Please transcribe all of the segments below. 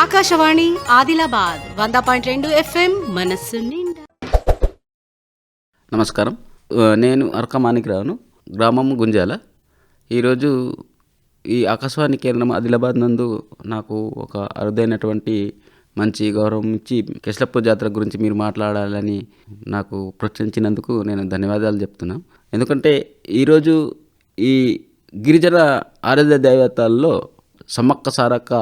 ఆకాశవాణి ఆదిలాబాద్ వంద పాయింట్ రెండు ఎఫ్ఎం మనస్సు నిండా. నమస్కారం. నేను అరకమానికి మాణిక్రావును గ్రామం గుంజాల. ఈరోజు ఈ ఆకాశవాణి కేంద్రం ఆదిలాబాద్ నందు నాకు ఒక అరుదైనటువంటి మంచి గౌరవం ఇచ్చి కెస్లప్ప జాతర గురించి మీరు మాట్లాడాలని నాకు ప్రోత్సహించినందుకు నేను ధన్యవాదాలు చెప్తున్నాను ఎందుకంటే ఈరోజు ఈ గిరిజన ఆరాధ్య దేవతల్లో సమ్మక్క సారక్క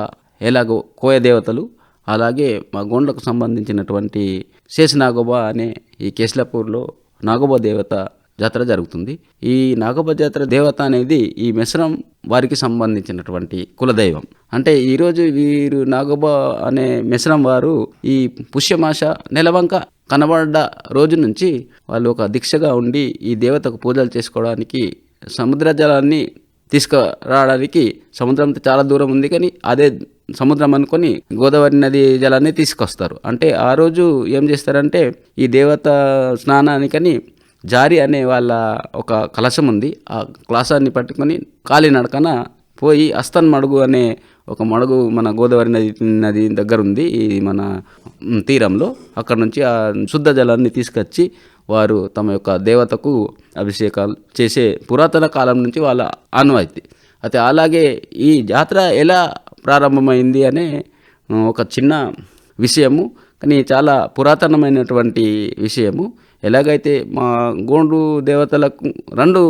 ఎలాగో కోయ దేవతలు అలాగే మా గోండ్లకు సంబంధించినటువంటి శేషనాగోబా అనే ఈ కేశలాపూర్లో నాగోబా దేవత జాతర జరుగుతుంది. ఈ నాగోబా జాతర దేవత అనేది ఈ మిశ్రం వారికి సంబంధించినటువంటి కులదైవం. అంటే ఈరోజు వీరు నాగోబా అనే మిశ్రం వారు ఈ పుష్యమాస నెలవంక కనబడ్డ రోజు నుంచి వాళ్ళు ఒక దీక్షగా ఉండి ఈ దేవతకు పూజలు చేసుకోవడానికి సముద్ర జలాన్ని తీసుకురావడానికి సముద్రం చాలా దూరం ఉంది కానీ అదే సముద్రం అనుకొని గోదావరి నది జలాన్ని తీసుకొస్తారు. అంటే ఆ రోజు ఏం చేస్తారంటే ఈ దేవత స్నానానికని జారి అనే వాళ్ళ ఒక కలశం ఉంది. ఆ కలశాన్ని పట్టుకొని కాలినడకన పోయి అస్తన్ మడుగు అనే ఒక మడుగు మన గోదావరి నది నది దగ్గర ఉంది ఈ మన తీరంలో. అక్కడ నుంచి ఆ శుద్ధ జలాన్ని తీసుకొచ్చి వారు తమ యొక్క దేవతకు అభిషేకాలు చేసే పురాతన కాలం నుంచి వాళ్ళ ఆనవాయితీ. అయితే అలాగే ఈ జాతర ఎలా ప్రారంభమైంది అనే ఒక చిన్న విషయము కానీ చాలా పురాతనమైనటువంటి విషయము. ఎలాగైతే మా గోండు దేవతలకు రెండు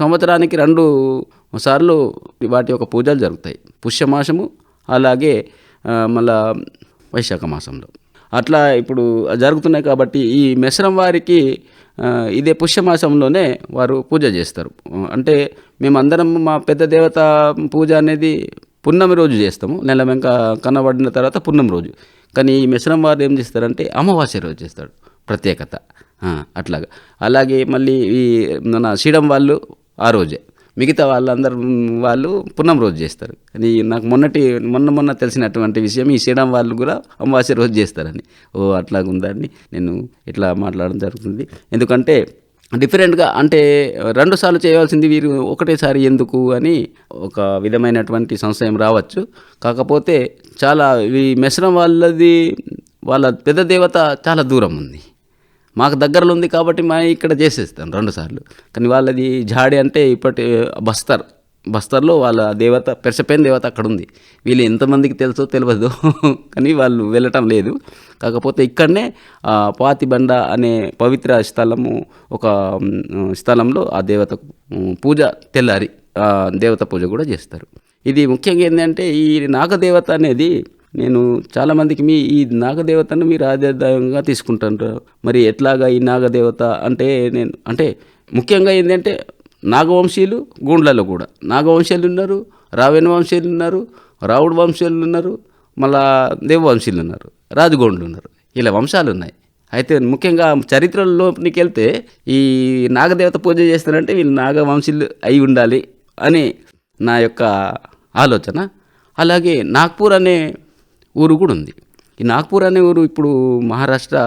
సంవత్సరానికి రెండు సార్లు వాటి యొక్క పూజలు జరుగుతాయి. పుష్యమాసము అలాగే మళ్ళా వైశాఖ మాసంలో. అట్లా ఇప్పుడు జరుగుతున్నాయి కాబట్టి ఈ మెసరం వారికి ఇదే పుష్యమాసంలోనే వారు పూజ చేస్తారు. అంటే మేమందరం మా పెద్ద దేవత పూజ అనేది పున్నమి రోజు చేస్తాము. నెల వెంక కనబడిన తర్వాత పున్నమి రోజు. కానీ ఈ మిశ్రం వారు ఏం చేస్తారంటే అమావాస్య రోజు చేస్తాడు ప్రత్యేకత. అట్లాగా. అలాగే మళ్ళీ ఈ మన శ్రీడం వాళ్ళు ఆ రోజే. మిగతా వాళ్ళందరూ వాళ్ళు పున్నం రోజు చేస్తారు. కానీ నాకు మొన్నటి మొన్న మొన్న తెలిసినటువంటి విషయం ఈ శ్రీడం వాళ్ళు కూడా అమావాస్య రోజు చేస్తారని. ఓ అట్లాగుందని నేను ఇట్లా మాట్లాడడం జరుగుతుంది. ఎందుకంటే డిఫరెంట్గా అంటే రెండు సార్లు చేయవలసింది వీరు ఒకటేసారి ఎందుకు అని ఒక విధమైనటువంటి సంశయం రావచ్చు. కాకపోతే చాలా ఈ మెసరం వాళ్ళది వాళ్ళ పెద్ద దేవత చాలా దూరం ఉంది. మాకు దగ్గరలో ఉంది కాబట్టి మా ఇక్కడ చేసేస్తాం రెండు సార్లు. కానీ వాళ్ళది జాడి అంటే ఇప్పటి బస్తర్ బస్తర్లో వాళ్ళ దేవత పెరసపోయిన దేవత అక్కడ ఉంది వీళ్ళు ఎంతమందికి తెలుసో తెలియదు. కానీ వాళ్ళు వెళ్ళటం లేదు. కాకపోతే ఇక్కడనే పాతిబండ అనే పవిత్ర స్థలము ఒక స్థలంలో ఆ దేవత పూజ తెల్లారి దేవత పూజ కూడా చేస్తారు. ఇది ముఖ్యంగా ఏంటంటే ఈ నాగదేవత అనేది నేను చాలామందికి మీ ఈ నాగదేవతను మీరు ఆధారంగా తీసుకుంటారు మరి ఎట్లాగా ఈ నాగదేవత అంటే నేను అంటే ముఖ్యంగా ఏంటంటే నాగవంశీయులు గూండ్లలో కూడా. నాగవంశీయులు ఉన్నారు రావణ వంశీయులు ఉన్నారు రావుడు వంశీయులు ఉన్నారు మళ్ళా దేవవంశీయులు ఉన్నారు రాజగోండ్లు ఉన్నారు. ఇలా వంశాలు ఉన్నాయి. అయితే ముఖ్యంగా చరిత్రలోనికి వెళ్తే ఈ నాగదేవత పూజ చేస్తారంటే వీళ్ళు నాగవంశీయులు అయి ఉండాలి అని నా యొక్క ఆలోచన. అలాగే నాగ్పూర్ అనే ఊరు కూడా ఉంది. ఈ నాగ్పూర్ అనే ఊరు ఇప్పుడు మహారాష్ట్ర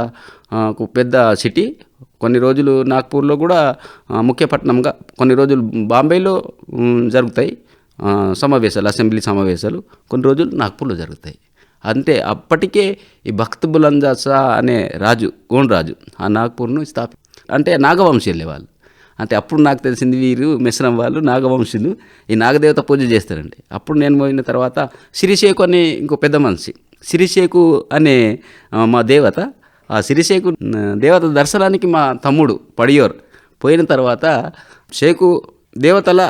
పెద్ద సిటీ. కొన్ని రోజులు నాగ్పూర్లో కూడా ముఖ్య పట్టణంగా కొన్ని రోజులు బాంబేలో జరుగుతాయి. సమావేశాలు అసెంబ్లీ సమావేశాలు కొన్ని రోజులు నాగ్పూర్లో జరుగుతాయి. అంతే అప్పటికే ఈ భక్త్ బులంజాసా అనే రాజు గోండ్ రాజు ఆ నాగ్పూర్ను స్థాపి అంటే నాగవంశీయులే వాళ్ళు అంటే అప్పుడు నాకు తెలిసింది వీరు మిశ్రం వాళ్ళు నాగవంశులు. ఈ నాగదేవత పూజ చేస్తారండి. అప్పుడు నేను పోయిన తర్వాత సిరిశేకు అనే ఇంకో పెద్ద మనిషి. సిరిశేకు అనే మా దేవత. ఆ సిరిశేకు దేవత దర్శనానికి మా తమ్ముడు పడియోర్. పోయిన తర్వాత షేకు దేవతల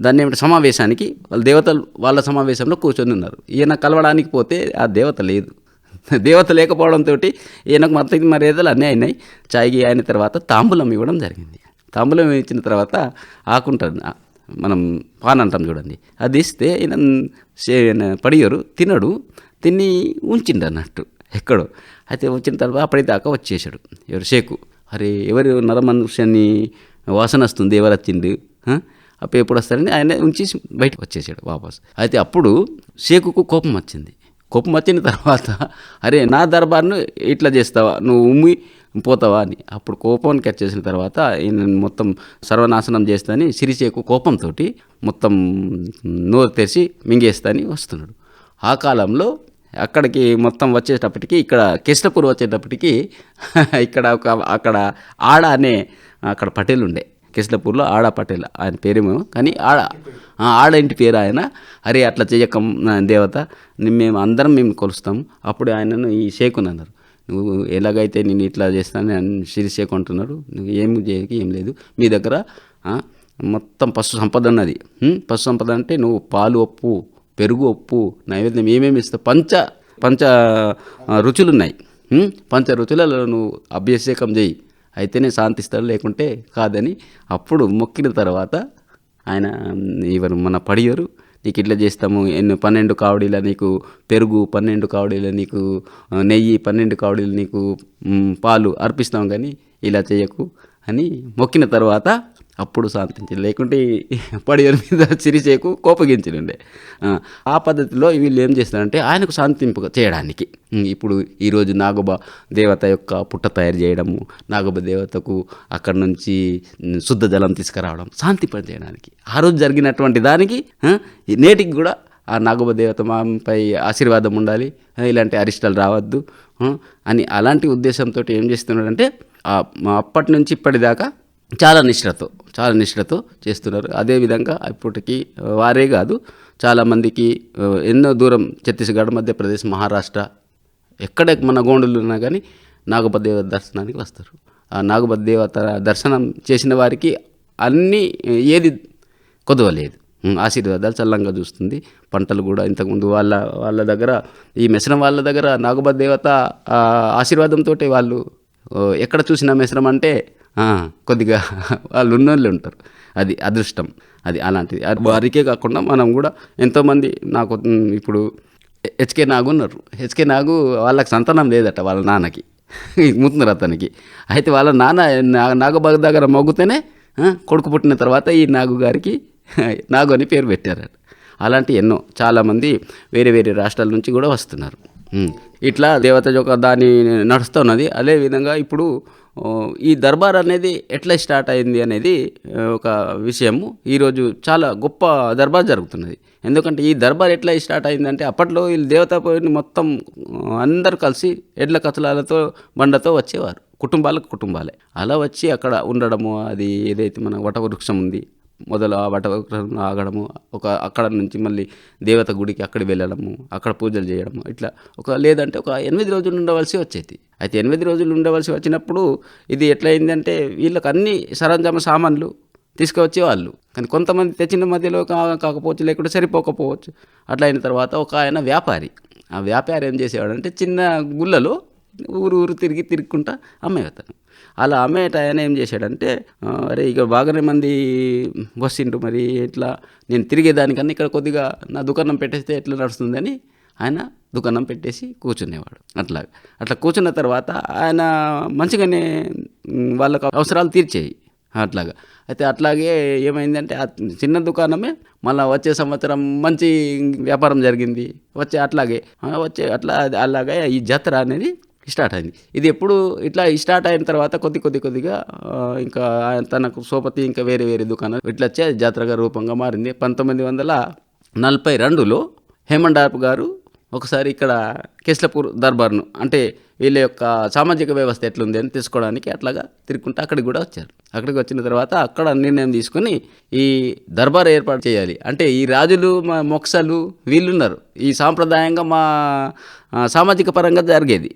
దాన్ని ఏమిటి సమావేశానికి వాళ్ళ దేవతలు వాళ్ళ సమావేశంలో కూర్చొని ఉన్నారు. ఈయన కలవడానికి పోతే ఆ దేవత లేదు. దేవత లేకపోవడంతో ఈయనకు మొత్తం మర్యాదలు అన్నీ అయినాయి. చాయ్కి అయిన తర్వాత తాంబూలం ఇవ్వడం జరిగింది. తాంబూలం ఇచ్చిన తర్వాత ఆకుంటుంది మనం పాన్ అంటాం చూడండి. అది ఇస్తే ఈయన పడియోరు తినడు తిని ఉంచిండు అన్నట్టు ఎక్కడో. అయితే వచ్చిన తర్వాత అప్పటిదాకా వచ్చేసాడు. ఎవరు షేకు. అరే ఎవరు నరమనుష్యాన్ని వాసన వస్తుంది ఎవరు వచ్చిండు? అప్పుడు ఎప్పుడు వస్తారని ఆయన ఉంచి బయటకు వచ్చేసాడు వాపస్. అయితే అప్పుడు షేకుకు కోపం వచ్చింది. కోపం వచ్చిన తర్వాత అరే నా దర్బార్ను ఇట్లా చేస్తావా? నువ్వు ఉమ్మి పోతావా అని. అప్పుడు కోపానికి వచ్చేసిన తర్వాత ఈయన మొత్తం సర్వనాశనం చేస్తాని సిరిసేకు కోపంతో మొత్తం నోరు తెరిచి మింగేస్తాని వస్తున్నాడు. ఆ కాలంలో అక్కడికి మొత్తం వచ్చేటప్పటికి ఇక్కడ కిష్టపూర్ వచ్చేటప్పటికి ఇక్కడ ఒక అక్కడ ఆడ అనే అక్కడ పటేల్ ఉండే. కిస్లపూర్లో ఆడ పటేల్ ఆయన పేరేమో కానీ ఆడ ఆ, ఆడ ఇంటి పేరు ఆయన. అరే అట్లా చేయకం దేవత మేము అందరం మేము కొలుస్తాం. అప్పుడు ఆయనను ఈ షేకుని అన్నారు. నువ్వు ఎలాగైతే నేను ఇట్లా చేస్తానని శిరిసే శ్రీ నువ్వు ఏం చేయకి ఏం లేదు. మీ దగ్గర మొత్తం పశు సంపద అన్నది పశు సంపద అంటే నువ్వు పాలు ఉప్పు పెరుగు ఉప్పు నైవేద్యం ఏమేమి ఇస్తావు పంచ పంచ రుచులున్నాయి. రుచులు ఉన్నాయి పంచ రుచులలో నువ్వు అభిషేకం చేయి. అయితేనే శాంతిస్తాడు లేకుంటే కాదని అప్పుడు మొక్కిన తర్వాత ఆయన ఇవరు మన పడియరు నీకు ఇట్లా చేస్తాము ఎన్ని పన్నెండు కావడీల నీకు పెరుగు పన్నెండు కావడీల నీకు నెయ్యి పన్నెండు కావడీలు నీకు పాలు అర్పిస్తాం కానీ ఇలా చేయకు అని మొక్కిన తర్వాత అప్పుడు శాంతించి లేకుంటే ఈ మీద చిరిచేకు కోపగించనుండే ఆ, పద్ధతిలో వీళ్ళు ఏం చేస్తారంటే ఆయనకు శాంతింపు చేయడానికి. ఇప్పుడు ఈరోజు నాగబ దేవత యొక్క పుట్ట తయారు చేయడము నాగబ దేవతకు అక్కడ నుంచి శుద్ధ జలం తీసుకురావడం శాంతి పని చేయడానికి. ఆ రోజు జరిగినటువంటి దానికి నేటికి కూడా ఆ నాగబ దేవత మాపై ఆశీర్వాదం ఉండాలి. ఇలాంటి అరిష్టాలు రావద్దు. అని అలాంటి ఉద్దేశంతో ఏం చేస్తున్నాడంటే అప్పటి నుంచి ఇప్పటిదాకా చాలా నిష్ఠతో చాలా నిష్ఠతో చేస్తున్నారు. అదేవిధంగా ఇప్పటికీ వారే కాదు చాలామందికి ఎన్నో దూరం ఛత్తీస్గఢ్ మధ్యప్రదేశ్ మహారాష్ట్ర ఎక్కడ మన గోండులు ఉన్నా కానీ నాగపదేవత దర్శనానికి వస్తారు. ఆ నాగపదేవత దర్శనం చేసిన వారికి అన్నీ ఏది కొదవలేదు. ఆశీర్వాదాలు చల్లంగా చూస్తుంది. పంటలు కూడా ఇంతకుముందు వాళ్ళ వాళ్ళ దగ్గర ఈ మెసరం వాళ్ళ దగ్గర నాగబ దేవత ఆశీర్వాదంతో వాళ్ళు ఎక్కడ చూసిన మెసరం అంటే కొద్దిగా వాళ్ళు ఉన్నోళ్ళు ఉంటారు. అది అదృష్టం. అది అలాంటిది. అది వారికే కాకుండా మనం కూడా ఎంతోమంది నాకు ఇప్పుడు హెచ్కే నాగు ఉన్నారు. హెచ్కే నాగు వాళ్ళకి సంతానం లేదట వాళ్ళ నాన్నకి. ముత్తున్నారు అతనికి. అయితే వాళ్ళ నాన్న నాగబాగ్ దగ్గర మొగ్గుతేనే కొడుకు పుట్టిన తర్వాత ఈ నాగు గారికి నాగు అని పేరు పెట్టారట. అలాంటి ఎన్నో చాలామంది వేరే వేరే రాష్ట్రాల నుంచి కూడా వస్తున్నారు. ఇట్లా దేవత యొక్క దాని నడుస్తున్నది అదేవిధంగా ఇప్పుడు ఈ దర్బార్ అనేది ఎట్లా స్టార్ట్ అయింది అనేది ఒక విషయము. ఈరోజు చాలా గొప్ప దర్బార్ జరుగుతున్నది. ఎందుకంటే ఈ దర్బార్ ఎట్లా స్టార్ట్ అయిందంటే అప్పట్లో వీళ్ళు దేవతా మొత్తం అందరు కలిసి ఎడ్ల కచలాలతో బండతో వచ్చేవారు. కుటుంబాలకు కుటుంబాలే. అలా వచ్చి అక్కడ ఉండడము అది ఏదైతే మన వటవృక్షం ఉంది మొదలు ఆ వటవృక్షం ఆగడము ఒక అక్కడ నుంచి మళ్ళీ దేవత గుడికి అక్కడ వెళ్ళడము అక్కడ పూజలు చేయడము ఇట్లా ఒక లేదంటే ఒక ఎనిమిది రోజులు ఉండవలసి వచ్చేది. అయితే ఎనిమిది రోజులు ఉండవలసి వచ్చినప్పుడు ఇది ఎట్లయిందంటే వీళ్ళకి అన్ని సరంజామ సామాన్లు తీసుకువచ్చేవాళ్ళు కానీ కొంతమంది తెచ్చిన మధ్యలో కాకపోవచ్చు లేకుండా సరిపోకపోవచ్చు. అట్లా అయిన తర్వాత ఒక ఆయన వ్యాపారి. ఆ వ్యాపారి ఏం చేసేవాడంటే చిన్న గుళ్ళలో ఊరు ఊరు తిరిగి తిరుగుకుంటా అమ్మేవతాను అలా అమ్మేట ఆయన ఏం చేశాడంటే అరే ఇక బాగానే మంది వస్తుండ్రు మరి ఇట్లా నేను తిరిగేదానికన్నా ఇక్కడ కొద్దిగా నా దుకాణం పెట్టేస్తే ఎట్లా నడుస్తుందని ఆయన దుకాణం పెట్టేసి కూర్చునేవాడు. అట్లా అట్లా కూర్చున్న తర్వాత ఆయన మంచిగానే వాళ్ళకు అవసరాలు తీర్చేయి. అట్లాగా. అయితే అట్లాగే ఏమైందంటే ఆ చిన్న దుకాణమే మళ్ళీ వచ్చే సంవత్సరం మంచి వ్యాపారం జరిగింది. వచ్చే అట్లాగే వచ్చే అట్లా అలాగే ఈ జాతర అనేది స్టార్ట్ అయింది. ఇది ఎప్పుడు ఇట్లా స్టార్ట్ అయిన తర్వాత కొద్ది కొద్ది కొద్దిగా ఇంకా ఆయన తనకు సోపతి ఇంకా వేరే వేరే దుకాణాలు ఇట్లా వచ్చే జాతరగా రూపంగా మారింది. పంతొమ్మిది వందల నలభై రెండులో హేమండార్ప్ గారు ఒకసారి ఇక్కడ కేస్లపూర్ దర్బార్ను అంటే వీళ్ళ యొక్క సామాజిక వ్యవస్థ ఎట్లుంది అని తెలుసుకోవడానికి అట్లాగా తిరుగుకుంటూ అక్కడికి కూడా వచ్చారు. అక్కడికి వచ్చిన తర్వాత అక్కడ నిర్ణయం తీసుకొని ఈ దర్బార్ ఏర్పాటు చేయాలి. అంటే ఈ రాజులు మా మొక్సలు వీళ్ళున్నారు. ఈ సాంప్రదాయంగా మా సామాజిక పరంగా జరిగేది.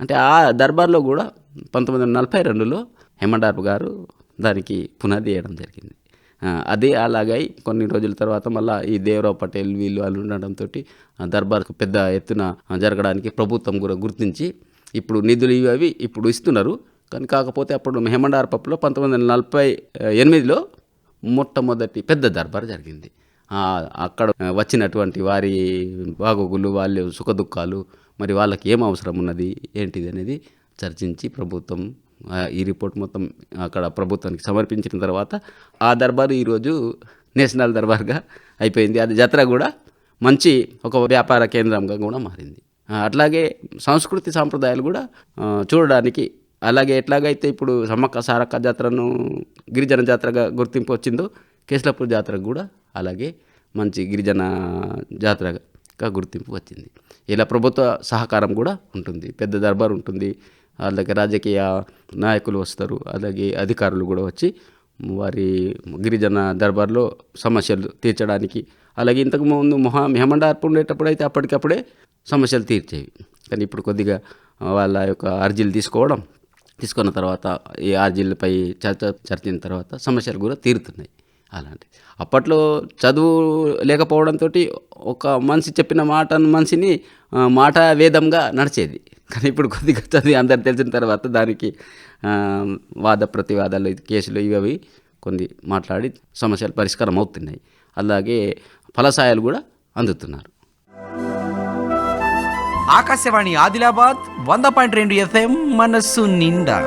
అంటే ఆ దర్బార్లో కూడా పంతొమ్మిది వందల నలభై రెండులో హేమండార్ప్ గారు దానికి పునాది వేయడం జరిగింది. అదే అలాగై కొన్ని రోజుల తర్వాత మళ్ళీ ఈ దేవరావు పటేల్ వీళ్ళు వాళ్ళు ఉండడంతో దర్బార్కు పెద్ద ఎత్తున జరగడానికి ప్రభుత్వం కూడా గుర్తించి ఇప్పుడు నిధులు ఇవి అవి ఇప్పుడు ఇస్తున్నారు. కానీ కాకపోతే అప్పుడు హేమండార్పప్లో పంతొమ్మిది వందల నలభై ఎనిమిదిలో మొట్టమొదటి పెద్ద దర్బార్ జరిగింది. అక్కడ వచ్చినటువంటి వారి బాగోగులు వాళ్ళ సుఖదుఖాలు మరి వాళ్ళకి ఏం అవసరం ఉన్నది ఏంటిది అనేది చర్చించి ప్రభుత్వం ఈ రిపోర్ట్ మొత్తం అక్కడ ప్రభుత్వానికి సమర్పించిన తర్వాత ఆ దర్బారు ఈరోజు నేషనల్ దర్బార్గా అయిపోయింది. అది జాతర కూడా మంచి ఒక వ్యాపార కేంద్రంగా కూడా మారింది. అట్లాగే సంస్కృతి సాంప్రదాయాలు కూడా చూడడానికి అలాగే ఎట్లాగైతే ఇప్పుడు సమ్మక్క సారక్క జాతరను గిరిజన జాతరగా గుర్తింపు వచ్చిందో కేసులపూర్ జాతరకు కూడా అలాగే మంచి గిరిజన జాతరగా గుర్తింపు వచ్చింది. ఇలా ప్రభుత్వ సహకారం కూడా ఉంటుంది. పెద్ద దర్బార్ ఉంటుంది. అలాగే రాజకీయ నాయకులు వస్తారు అలాగే అధికారులు కూడా వచ్చి వారి గిరిజన దర్బార్లో సమస్యలు తీర్చడానికి అలాగే ఇంతకు ముందు మొహా మెహమండార్పు ఉండేటప్పుడు అయితే అప్పటికప్పుడే సమస్యలు తీర్చేవి. కానీ ఇప్పుడు కొద్దిగా వాళ్ళ యొక్క అర్జీలు తీసుకోవడం తీసుకున్న తర్వాత ఈ అర్జీలపై చర్చ చర్చిన తర్వాత సమస్యలు కూడా తీరుతున్నాయి అలాంటి అప్పట్లో చదువు లేకపోవడంతో ఒక మనిషి చెప్పిన మాట మనిషిని మాట వేదంగా నడిచేది. కానీ ఇప్పుడు కొద్దిగా చదివి అందరు తెలిసిన తర్వాత దానికి వాద ప్రతివాదాలు కేసులు ఇవి అవి కొన్ని మాట్లాడి సమస్యలు పరిష్కారం అవుతున్నాయి. అలాగే ఫలసాయాలు కూడా అందుతున్నారు. ఆకాశవాణి ఆదిలాబాద్ వంద పాయింట్ రెండు ఎఫ్ఎం మనస్సు నిండా.